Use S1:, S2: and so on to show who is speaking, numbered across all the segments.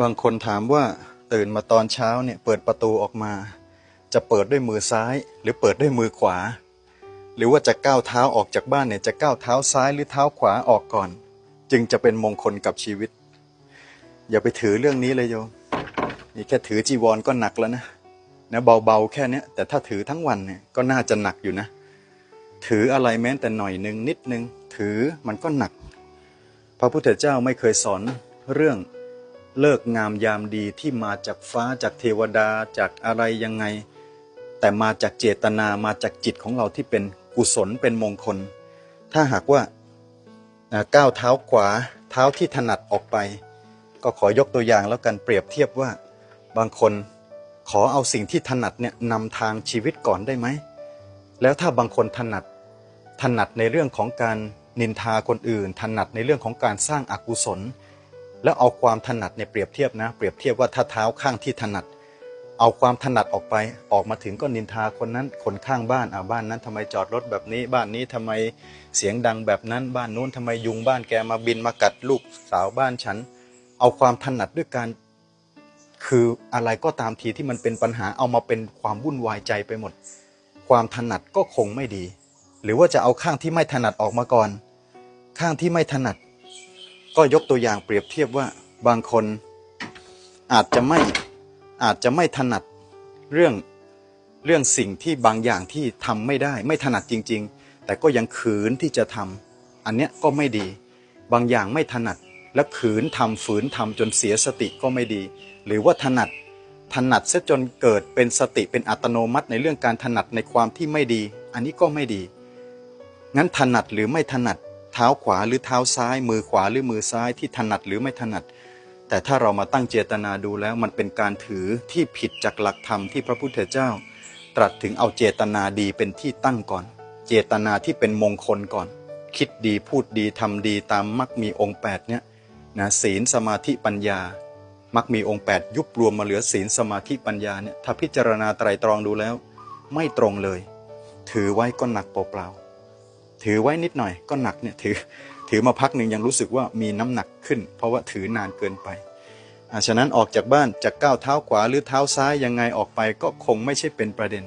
S1: บางคนถามว่าตื่นมาตอนเช้าเนี่ยเปิดประตูออกมา จะเปิดด้วยมือซ้าย หรือเปิดด้วยมือขวา หรือว่าจะก้าวเท้าออกจากบ้านเนี่ยจะก้าวเท้าซ้ายหรือเท้าขวาออกก่อน จึงจะเป็นมงคลกับชีวิต อย่าไปถือเรื่องนี้เลยโยมนี่แค่ถือจีวรก็หนักแล้วนะนะเบาๆแค่นี้แต่ถ้าถือทั้งวันเนี่ยก็น่าจะหนักอยู่นะ ถืออะไรแม้แต่หน่อยหนึ่งนิดนึง ถือมันก็หนัก พระพุทธเจ้าไม่เคยสอนเรื่อง เลิกงามยามดีที่มาจากฟ้าจากเทวดาจากอะไรยังไง แต่มาจากเจตนามาจากจิตของเราที่เป็นกุศลเป็นมงคล ถ้าหากว่าก้าวเท้าขวาเท้าที่ถนัดออกไป ก็ขอยกตัวอย่างแล้วกันเปรียบเทียบว่า บางคนขอเอาสิ่งที่ถนัดเนี่ยนำทางชีวิตก่อนได้ไหม แล้วถ้าบางคนถนัดถนัดในเรื่องของการนินทาคนอื่น ถนัดในเรื่องของการสร้างอากุศล แล้วเอาความถนัดเนี่ยเปรียบเทียบนะ เปรียบเทียบว่าถ้าเท้าข้างที่ถนัด เอาความถนัดออกไปออกมาถึงก็นินทาคนนั้นคนข้างบ้านอ่าบ้านนั้นทำไมจอดรถแบบนี้ บ้านนี้ทำไมเสียงดังแบบนั้น บ้านนู้นทำไมยุงบ้านแกมาบินมากัดลูกสาวบ้านฉัน เอาความถนัดด้วยการคืออะไรก็ตามทีที่มันเป็นปัญหาเอามาเป็นความวุ่นวายใจไปหมด ความถนัดก็คงไม่ดี หรือว่าจะเอาข้างที่ไม่ถนัดออกมาก่อน ข้างที่ไม่ถนัด ก็ยกตัวอย่างเปรียบเทียบว่าบางคนอาจจะไม่อาจจะไม่ถนัดเรื่องเรื่องสิ่งที่บางอย่างที่ทำไม่ได้ ไม่ถนัดจริง ๆ แต่ก็ยังขืนที่จะทำอันเนี้ยก็ไม่ดี บางอย่างไม่ถนัดและขืนทำฝืนทำจนเสียสติก็ไม่ดี หรือว่าถนัดถนัดเสียจนเกิดเป็นสติเป็นอัตโนมัติในเรื่องการถนัดในความที่ไม่ดี อันนี้ก็ไม่ดี งั้นถนัดหรือไม่ถนัด ท้าขวาหรือเท้าซ้าย มือขวาหรือมือซ้ายที่ถนัดหรือไม่ถนัด แต่ถ้าเรามาตั้งเจตนาดูแล้วมันเป็นการถือที่ผิดจากหลักธรรมที่พระพุทธเจ้า ตรัสถึงเอาเจตนาดีเป็นที่ตั้งก่อน เจตนาที่เป็นมงคลก่อน คิดดีพูดดีทำดีตามมักมีองค์8เนี่ยนะศีลสมาธิปัญญา มักมีองค์ 8 ยุบรวมมาเหลือศีลสมาธิปัญญาเนี่ยถ้าพิจารณาไตรตรองดูแล้ว ไม่ตรงเลย ถือไว้ก็หนักเปล่าๆ ถือไว้นิดหน่อยก็หนักเนี่ยถือถือมาพักหนึ่งยังรู้สึกว่ามีน้ำหนักขึ้น เพราะว่าถือนานเกินไปอาฉะนั้นออกจากบ้านจะกก้าวเท้าขวาหรือเท้าซ้ายยังไงออกไปก็คงไม่ใช่เป็นประเด็น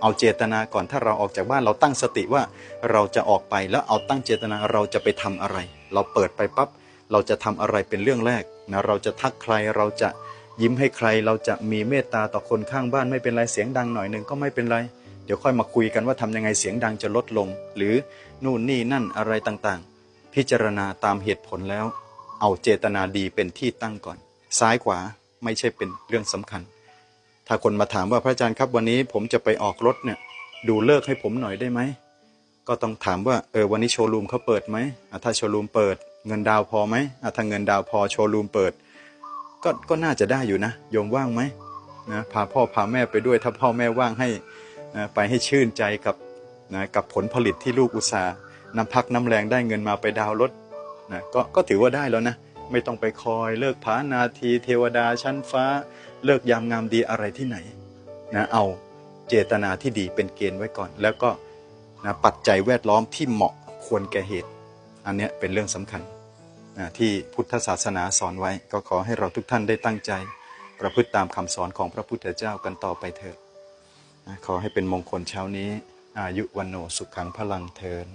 S1: เอาเจตนาก่อนถ้าเราออกจากบ้านเราตั้งสติว่าเราจะออกไปแล้วเอาตั้งเจตนาเราจะไปทำอะไร เราเปิดไปปั๊บเราจะทำอะไรเป็นเรื่องแรกนะเราจะทักใครเราจะยิ้มให้ใคร เราจะมีเมตตาต่อคนข้างบ้านไม่เป็นไรเสียงดังหน่อยหนึ่งก็ไม่เป็นไร เดี๋ยวค่อยมาคุยกันว่าทำยังไงเสียงดังจะลดลง หรือนู่นนี่นั่นอะไรต่างๆ พิจารณาตามเหตุผลแล้ว เอาเจตนาดีเป็นที่ตั้งก่อน ซ้ายขวาไม่ใช่เป็นเรื่องสำคัญ ถ้าคนมาถามว่าพระอาจารย์ครับวันนี้ผมจะไปออกรถเนี่ยดูเลิกให้ผมหน่อยได้ไหมก็ต้องถามว่าเออวันนี้โชว์รูมเขาเปิดไหมถ้าโชว์รูมเปิด เงินดาวพอไหมถ้าเงินดาวพอโชว์รูมเปิด ก็ก็น่าจะได้อยู่นะโยมว่างไหมนะพาพ่อพาแม่ไปด้วยถ้าพ่อแม่ว่างให้ นะไปให้ชื่นใจกับนะกับผลผลิตที่ลูกอุตสาห์นำพักน้ำแรงได้เงินมาไปดาวรถนะก็ก็ถือว่าได้แล้วนะ ไม่ต้องไปคอยเลิกผานาทีเทวดาชั้นฟ้า เลิกยามงามดีอะไรที่ไหนนะเอาเจตนาที่ดีเป็นเกณฑ์ไว้ก่อน แล้วก็นะปัจจัยแวดล้อมที่เหมาะควรแก่เหตุ อันนี้เป็นเรื่องสำคัญนะที่พุทธศาสนาสอนไว้ ก็ขอให้เราทุกท่านได้ตั้งใจ ประพฤติตามคำสอนของพระพุทธเจ้ากันต่อไปเถิด ขอให้เป็นมงคลเช้านี้ อายุวันโนสุขังพลังเทิน